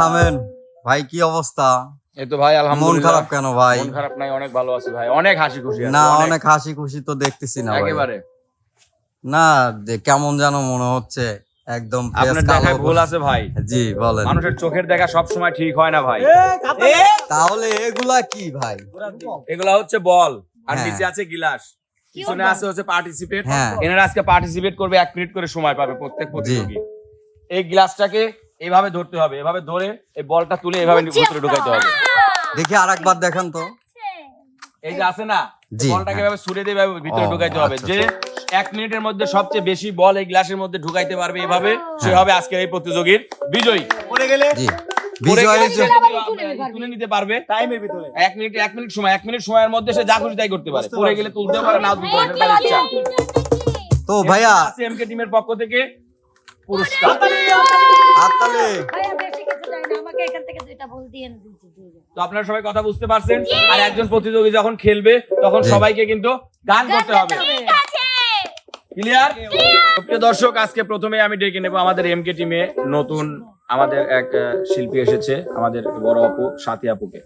থামেন। ভাই কি অবস্থা? এই তো ভাই মন খারাপ কেন ভাই? মন খারাপ নাই অনেক ভালো আছি ভাই। অনেক হাসি খুশি আছি, না অনেক। হাসি খুশি তো দেখতেছি না একেবারে। না কেমন যেন মনে হচ্ছে একদম আপনার দেখায় ভুল আছে ভাই। জি বলেন। মানুষের চোখের দেখা সব সময় ঠিক হয় না ভাই। তাহলে এগুলা কি ভাই? এগুলা হচ্ছে বল আর হ্যাঁ। নিচে আছে গিলাস। পিছনে আছে হচ্ছে পার্টিসিপেট হ্যাঁ। এনারা আজকে পার্টিসিপেট করবে এক মিনিট করে সময় পাবে প্রত্যেক প্রতিযোগী। এই গ্লাসটাকে এইভাবে ধরতে হবে এভাবে ধরে এই বলটা তুলে এভাবে ভিতরে ঢুকাইতে হবে। দেখি আরেকবার দেখান তো। এই যে আছে না বলটাকে। এভাবে ছুড়ে দিয়ে এভাবে ভিতরে ঢুকাইতে হবে আচ্ছা, যে এক মিনিটের মধ্যে সবচেয়ে বেশি বল এই গ্লাসের মধ্যে ঢুকাইতে পারবে এভাবে সে হ্যাঁ। হবে আজকের এই প্রতিযোগীর বিজয়ী। পড়ে গেলে সে তুলে নিতে পারবে টাইমের ভিতরে। এক মিনিট এক মিনিট সময় এক মিনিট সময়ের মধ্যে সে যা খুশি তাই করতে পারে। পড়ে গেলে তুলতে পারে না তুলতে পারে সেটা তার ইচ্ছা। তো ভাইয়া এমকে টিমের পক্ষ থেকে পুরস্কার। হাততালি। ভাইয়া বেশি কিছু চাই না আমাকে এখান থেকে দুইটা বল দিয়ে দিচ্ছি দিয়ে দাও। তো আপনারা সবাই কথা বুঝতে পারছেন? আর একজন প্রতিযোগী যখন খেলবে তখন সবাইকে কিন্তু গান করতে হবে। ক্লিয়ার প্রিয় দর্শক আজকে প্রথমে আমি ডেকে নেব আমাদের এমকে টিমে নতুন আমাদের এক শিল্পী এসেছে আমাদের বড় আপু সাথী আপুকে।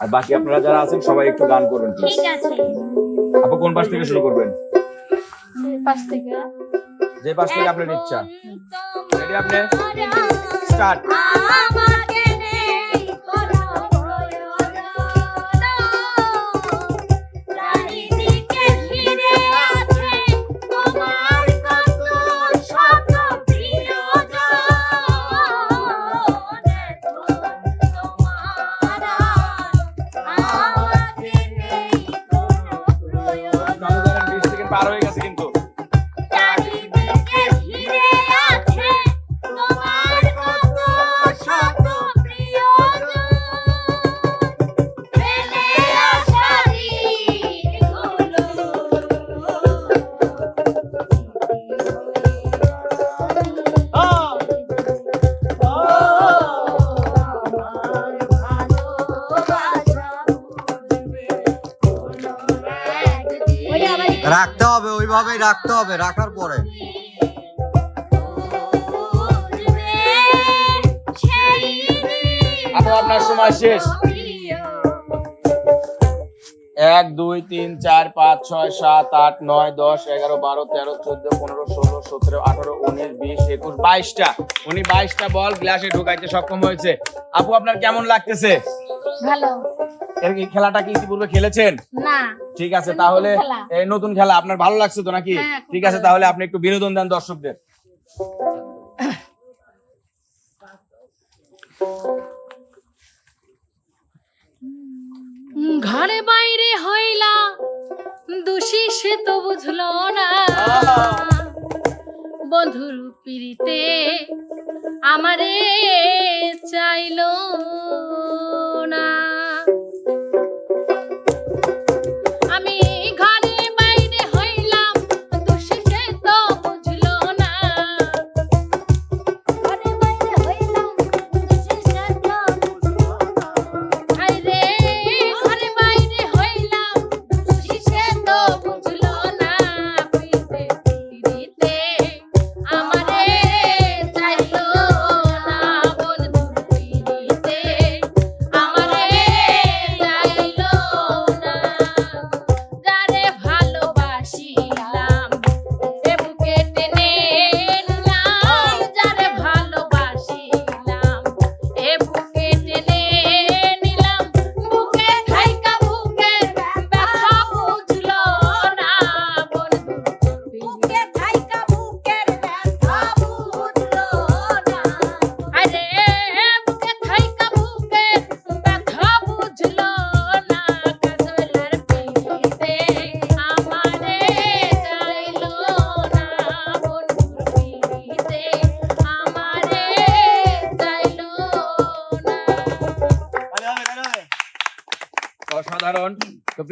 আর বাকি আপনারা যারা আছেন সবাই একটু গান করবেন ঠিক আছে। আপু কোন পাশ থেকে শুরু করবেন? পাশ থেকে। যে পাশ থেকে আপনার ইচ্ছা রেডি আপনি? স্টার্ট রাখতে হবে, রাখার পরে। আপনার সময় শেষ। এক, দুই, তিন, চার, পাঁচ, ছয়, সাত, আট, নয়, দশ, এগারো, বারো, তেরো, চোদ্দ, পনেরো, ষোলো, সতেরো, আঠারো, উনিশ, বিশ, একুশ, বাইশটা। উনি বাইশটা বল গ্লাসে ঢুকাইতে সক্ষম হয়েছে। আপু, আপনার কেমন লাগতেছে? ভালো। এর কি খেলাটা কি ইতিপূর্বে খেলেছেন? না ঠিক আছে তাহলে এই নতুন খেলা আপনার ভালো লাগছে তো নাকি? হ্যাঁ, ঠিক আছে তাহলে আপনি একটু বিনোদন দেন দর্শকদের। ঘরে বাইরে হইলা দোষী সে তো বুঝলো না। বন্ধুর পিড়িতে আমারে চাইল না।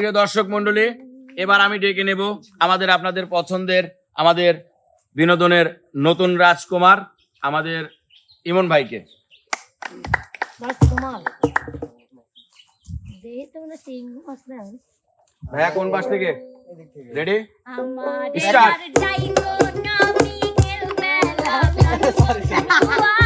প্রিয় দর্শক মন্ডলী এবার আমি ডেকে নেব আমাদের আপনাদের পছন্দের আমাদের বিনোদনের নতুন রাজকুমার আমাদের ইমন ভাইকে। ভাইয়া কোন পাশ থেকে? রেডি আমার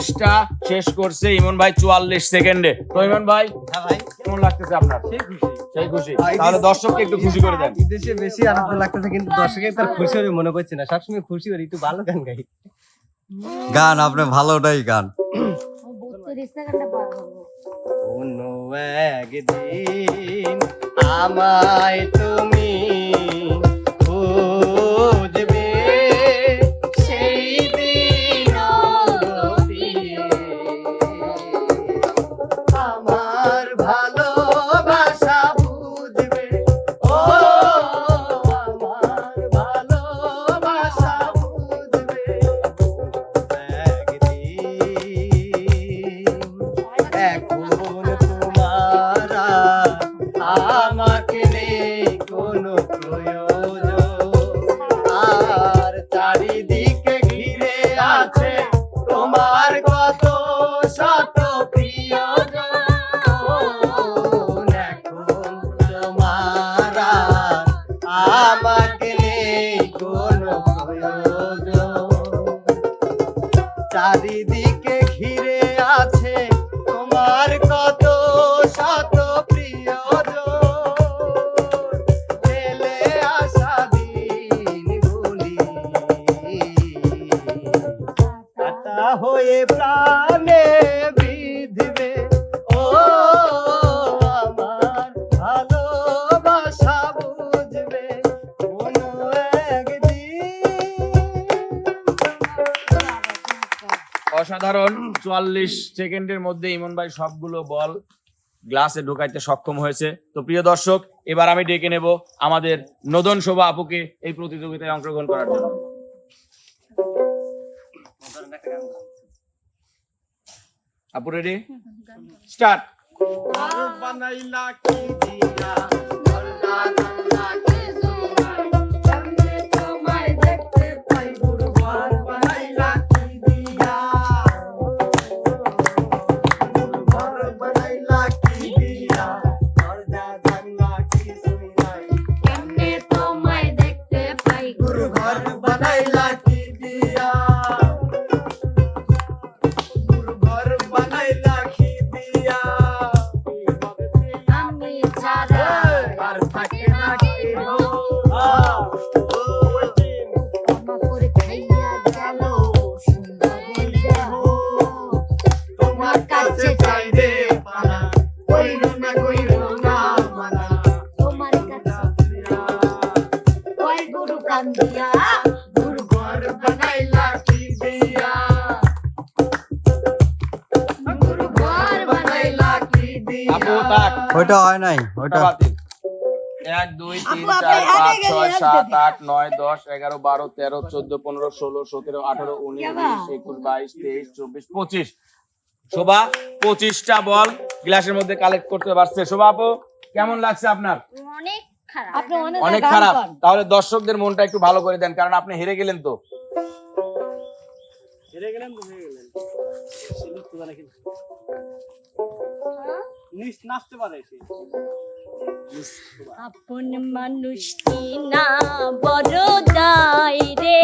বত্রিশটা শেষ করছে। ইমন ভাই চুয়াল্লিশ সেকেন্ডে। তো ইমন ভাই হ্যাঁ ভাই। কেমন লাগতেছে আপনার? সেই খুশি। তাহলে দর্শককে একটু খুশি করে দেন। দেশে বেশি আনন্দ লাগতেছে কিন্তু দর্শকের তার খুশি হয়ে মনে করছে না। সবসময় খুশি হয়ে একটু ভালো গান গাই। গান আপনি ভালোটাই গান। কোনো একদিন আমায় তুমি साथ সেকেন্ডের মধ্যে ইমন ভাই সবগুলো বল গ্লাসে ঢোকাইতে সক্ষম হয়েছে। তো প্রিয় দর্শক, এবার আমি ডেকে নেব আমাদের নদন শোভা আপুকে এই প্রতিযোগিতায় অংশগ্রহণ করার জন্য। আপু রেডি স্টার্ট বানাইলা কি দিয়া? ওইটা হয় নাই ওইটা বাতিল। এক দুই তিন চার পাঁচ ছয় সাত আট নয় দশ এগারো বারো তেরো চোদ্দ পনেরো ষোলো সতেরো আঠারো উনিশ বিশ একুশ বাইশ তেইশ চব্বিশ পঁচিশ। শোভা পঁচিশটা বল গ্লাসের মধ্যে কালেক্ট করতে পারছে। শোভা আপু কেমন লাগছে আপনার? অনেক খারাপ। অনেক অনেক খারাপ। তাহলে দর্শকদের মনটা একটু ভালো করে দেন কারণ আপনি হেরে গেলেন তো। হেরে গেলেন তো হয়ে গেলেন। নিস নাচতে পারে সে। আপন মানুষ না বড় দায় রে?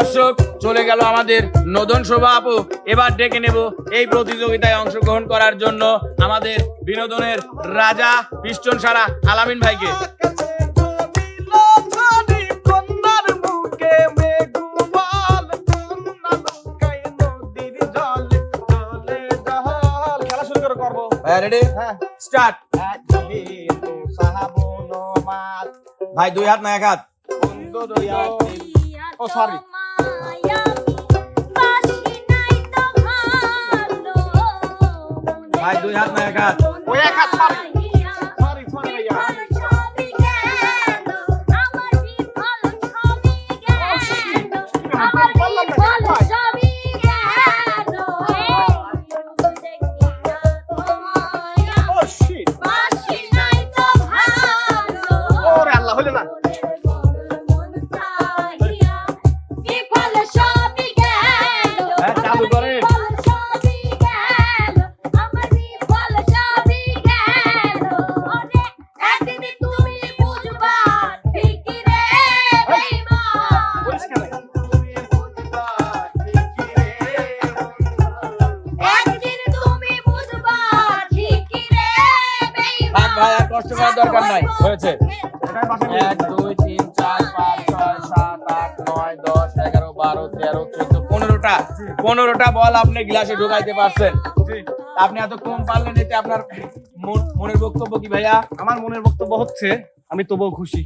দর্শক চলে গেল আমাদের নদন শোভা আপু এবার ডেকে নেব এই প্রতিযোগিতায় অংশগ্রহণ করার জন্য আমাদের বিনোদনের রাজা পিস্টন সারা আলামিন ভাইকে। খেলা শুরু করে করব। রেডি হ্যাঁ। মাত ভাই দুই হাত না এক হাত? ও সরি ভাই দুই হাত না এক হাত। ওই এক হাত নয় দশ এগারো বারো তেরো চোদ্দ পনেরোটা। পনেরোটা বল আপনি গ্লাসে ঢুকাইতে পারছেন। আপনি এত কম পারলেন এতে আপনার মনের বক্তব্য কি ভাইয়া? আমার মনের বক্তব্য হচ্ছে আমি তবুও খুশি।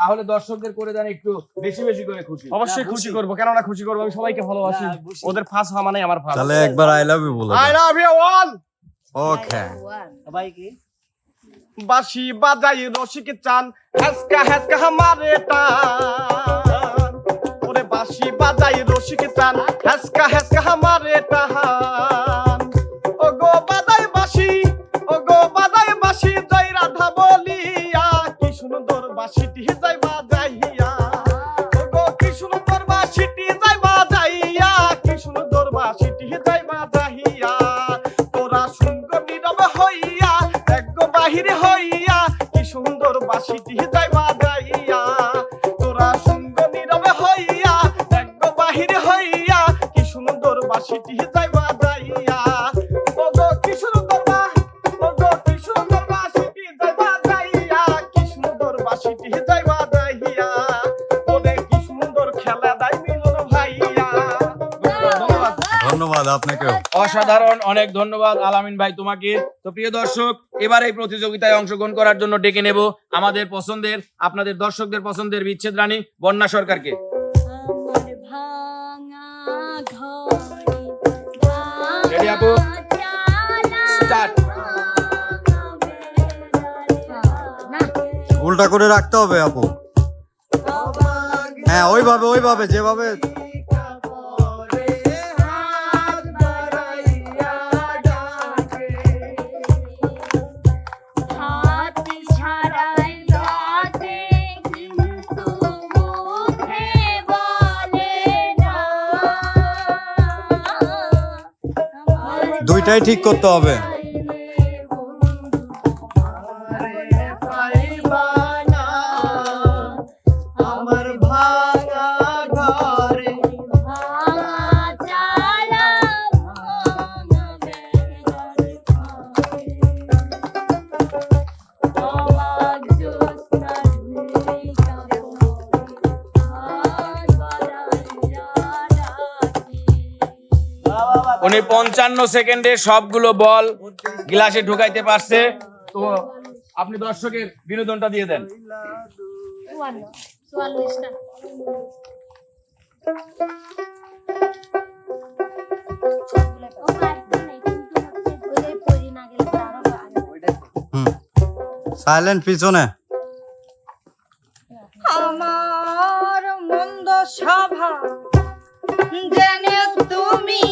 তাহলে দর্শকদের করে দেন একটু বেশি বেশি করে খুশি। অবশ্যই খুশি। করব। কেননা খুশি করব আমি সবাইকে ভালোবাসি। ওদের ফাঁস হওয়া মানে আমার ফাঁস। তাহলে একবার আই লাভ ইউ বলে I love you all okay বাঁশি বাজাই রসিক চান হেসকা হেসকা হামারে টান। ওরে বাঁশি বাজাই রসিক টান হাসকা হাসকা হামারে টান ও গো বাজাই বাঁশি ও গো বাজাই বাঁশি, জয় রাধা বলিয়া। কি সুন্দর বাঁশিটি যাই বাজাইয়া। ও গো কি সুন্দর বাজাইয়া। কি সুন্দর বাজাইয়া। অসাধারণ অনেক ধন্যবাদ আলামিন ভাই তোমাকে। তো প্রিয় দর্শক এবার এই প্রতিযোগিতায় অংশগ্রহণ করার জন্য ডেকে নেব আমাদের পছন্দের আপনাদের দর্শকদের পছন্দের বিচ্ছেদ রানী বন্যা সরকারকে। আপু? উল্টা করে রাখতে হবে আপু। হ্যাঁ ওইভাবে ওইভাবে যেভাবে দুইটাই ঠিক করতে হবে। পঞ্চান্ন সেকেন্ডে সবগুলো বল গ্লাসে ঢুকাইতে পারছে। তো আপনি দর্শকের বিনোদনটা দিয়ে দেন। সাইলেন্ট পিছনে। আমার মন্দ সভা জেনে তুমি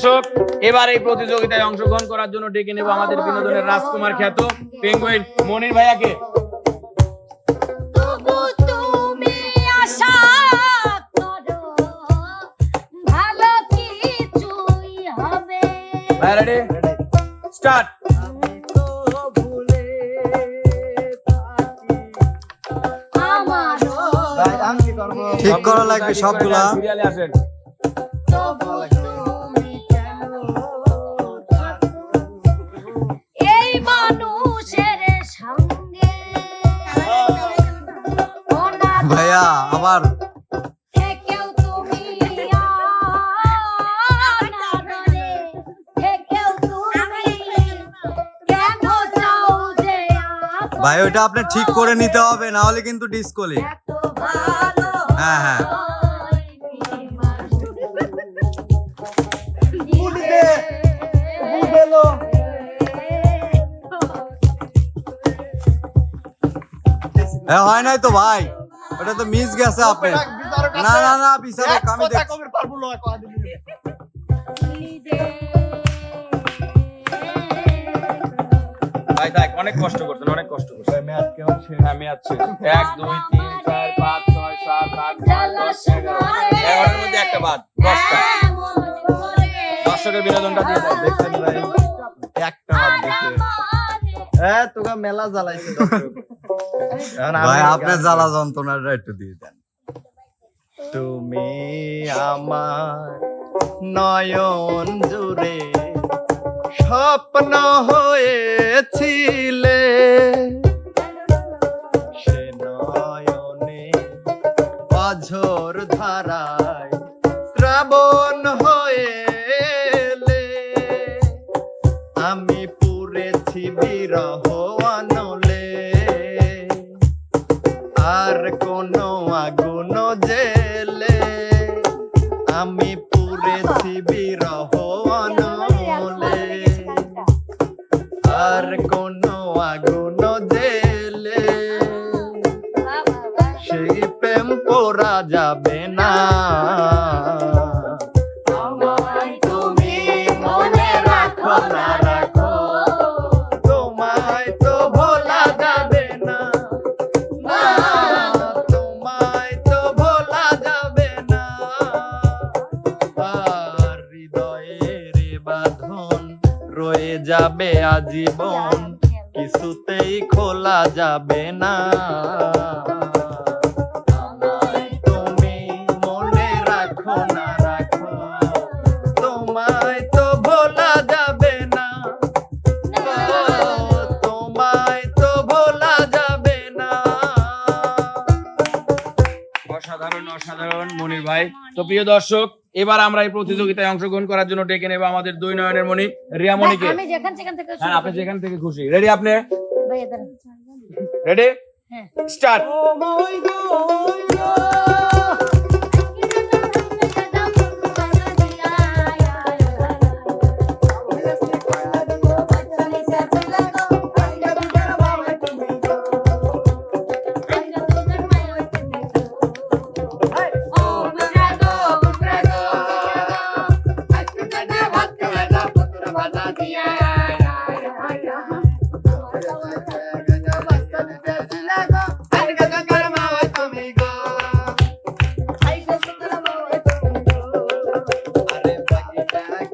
দর্শক এবার এই প্রতিযোগিতায় অংশগ্রহণ করার জন্য ডেকে নেব আমাদের বিনোদনের রাজকুমার খ্যাত পেঙ্গুইন মনির ভাইয়াকে। তবু তুমি আশা করো ভালো কিছুই হবে। ভাই রেডি স্টার্ট ঠিক করা লাগবে সবগুলা। সিরিয়ালে আসেন। আবার। ভাই ওটা আপনি ঠিক করে নিতে হবে না হলে কিন্তু ডিসকলি হ্যাঁ হ্যাঁ। হয় নাই তো ভাই। ওটা তো মিস গেছে আপনি। না না না বিচারক আমি ভাই থাক অনেক কষ্ট করছেন অনেক কষ্ট করছেন। হ্যাঁ মেয়াদ শেষ। এক দুই তিন চার পাঁচ ছয় সাত আট নয় দশ এগারো। এগারোটার মধ্যে একটা বাদ দশটা। দর্শকের বিনোদনটা দিয়ে দেন দেখছেন ভাই? একটা দেখে। হ্যাঁ তোকে মেলা জ্বালাইছে দর্শক। ভাই আপনি জ্বালা যন্ত্রণাটা একটু দিয়ে দেন। তুমি আমার নয়ন জুড়ে স্বপ্ন হয়েছিলে। সে নয়নে অঝোর ধারায় শ্রাবণ হয়েলে। আমি পুরেছি বিরহ আর কোনো আগুন জেলে। আমি পুরেছি বিরহ অনলে। আর কোনো আগুন জেলে। সেই প্রেম পোড়া যাবে না। যাবে আজীবন, কিছুতেই খোলা যাবে না। তুমি মনে তোমায় তো ভোলা যাবে না। তোমায় তো যাবে না। অসাধারণ অসাধারণ, মনির ভাই। তো প্রিয় দর্শক এবার আমরা এই প্রতিযোগিতায় অংশগ্রহণ করার জন্য ডেকে নেব আমাদের দুই নয়নের মণি রিয়া মণিকে। আমি যেখান সেখান থেকে হ্যাঁ আপনি যেখান থেকে খুশি। রেডি আপনি? রেডি হ্যাঁ। স্টার্ট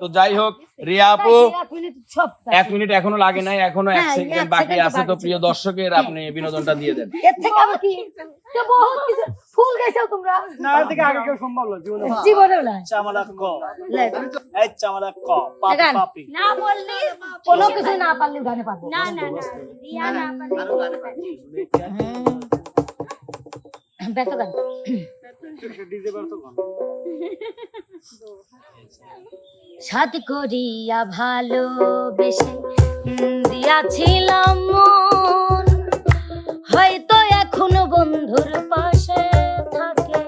তো যাই হোক রিয়া আপু এক মিনিট এখনও লাগে নাই এখনও এক হ্যাঁ, সেকেন্ড বাকি আছে তো প্রিয় দর্শকের আপনি বিনোদনটা দিয়ে দেন। এর থেকে আবার কি? তো বহুত কিছু ফুল গাইছো তোমরা। না এর থেকে আগে কেউ সম্ভব না জীবনে জীবনে না চামালা ক। এই চামালা ক পাপি পাপি। না বললি কোনো কিছু না পারলে গানে পারব। না না না রিয়া না বেতো গান ডিজে গান। সাথ করিয়া ভালোবেসে দিয়াছিলাম মন। হয়তো এখনও বন্ধুর পাশে থাকে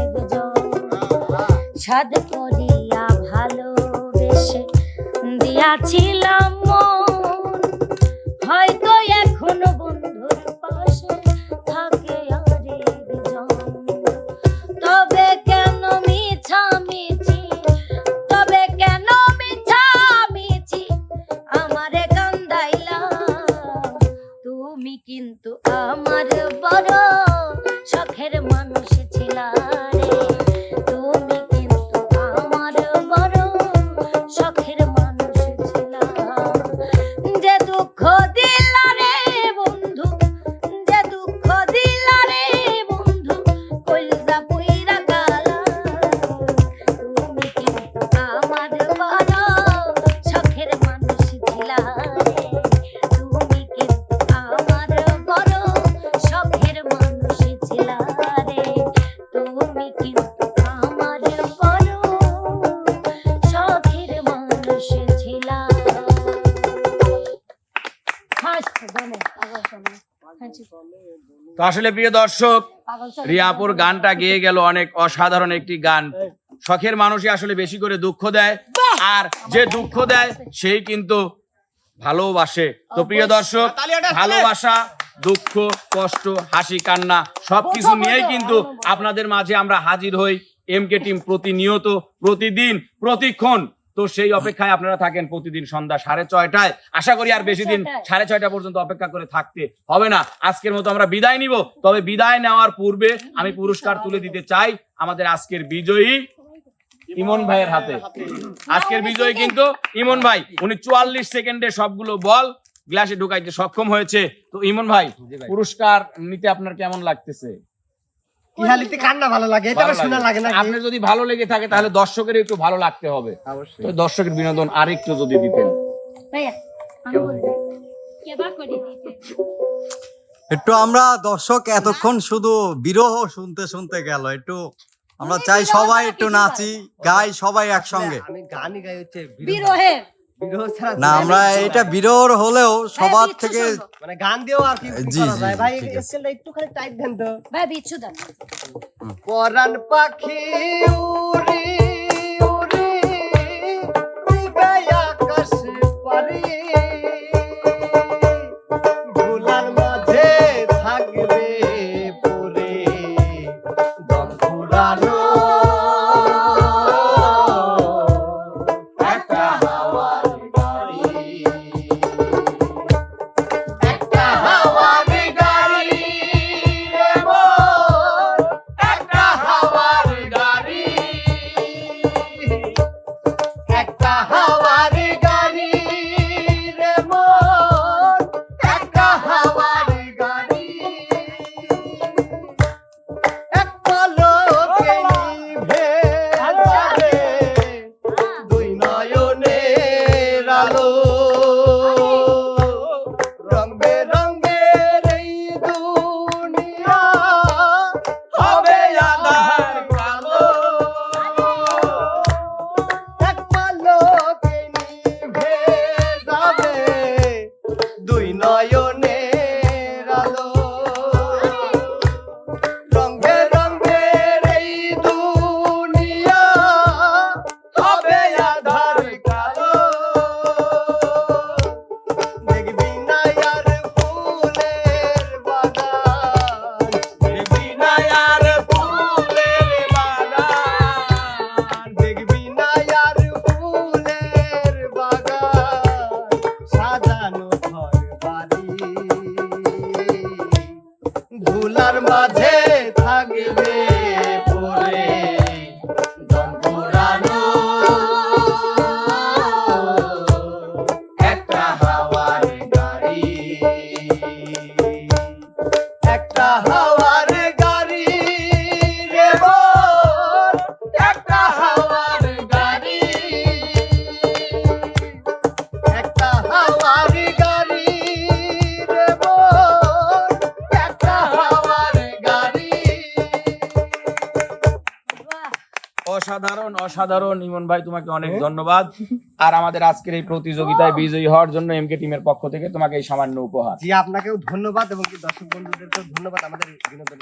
একজন সাত করিয়া ভালোবেসে দিয়াছিলাম মন। আসলে প্রিয় দর্শক রিয়াপুর গানটা গেয়ে গেল অনেক অসাধারণ একটি গান। শখের মানুষই আসলে বেশি করে দুঃখ দেয় আর যে দুঃখ দেয় সেই কিন্তু ভালোবাসে। তো প্রিয় দর্শক ভালোবাসা দুঃখ কষ্ট হাসি কান্না সবকিছু নিয়েই কিন্তু আপনাদের মাঝে আমরা হাজির হই। এমকে টিম প্রতিনিয়ত প্রতিদিন প্রতিক্ষণ। তো সেই অপেক্ষায় আপনারা থাকেন প্রতিদিন সন্ধ্যা সাড়ে ছয়টায়। আশা করি আর বেশি দিন সাড়ে ছয়টা পর্যন্ত অপেক্ষা করে থাকতে হবে না। আজকের মতো আমরা বিদায় নিব। তবে বিদায় নেওয়ার পূর্বে আমি পুরস্কার তুলে দিতে চাই আমাদের আজকের বিজয়ী ইমন ভাইয়ের হাতে। আজকের বিজয়ী কিন্তু ইমন ভাই। উনি চুয়াল্লিশ সেকেন্ডে সবগুলো বল গ্লাসে ঢুকাইতে সক্ষম হয়েছে। তো ইমন ভাই। পুরস্কার নিতে আপনার কেমন লাগতেছে? ইহালিতে কান্না ভালো লাগে এটা শোনা লাগে। না আপনার যদি ভালো লেগে থাকে তাহলে দর্শকের একটু ভালো লাগতে হবে। তো দর্শকের বিনোদন আরেকটু যদি দিতেন। একটু আমরা দর্শক এতক্ষণ শুধু বিরহ শুনতে শুনতে গেল একটু আমরা চাই সবাই একটু নাচি গাই সবাই একসঙ্গে। আমি গানই গাই হচ্ছে বিরহের না আমরা এটা বিরহ হলেও সবার থেকে মানে গান দিয়েও আর কি জি, জি, ভাই। স্কেলটা একটুখানি টাইট দেন তো। ভাই বিচ্ছু দেন। পরান পাখি উড়ি উড়ি আকাশ পারি Amen. ভাই তোমাকে অনেক ধন্যবাদ। আর আমাদের আজকের এই প্রতিযোগিতায় বিজয়ী হওয়ার জন্য এমকে টিমের পক্ষ থেকে তোমাকে এই সামান্য উপহার। জি আপনাকেও ধন্যবাদ এবং দর্শক বন্ধুদেরকেও ধন্যবাদ আমাদের বিনোদন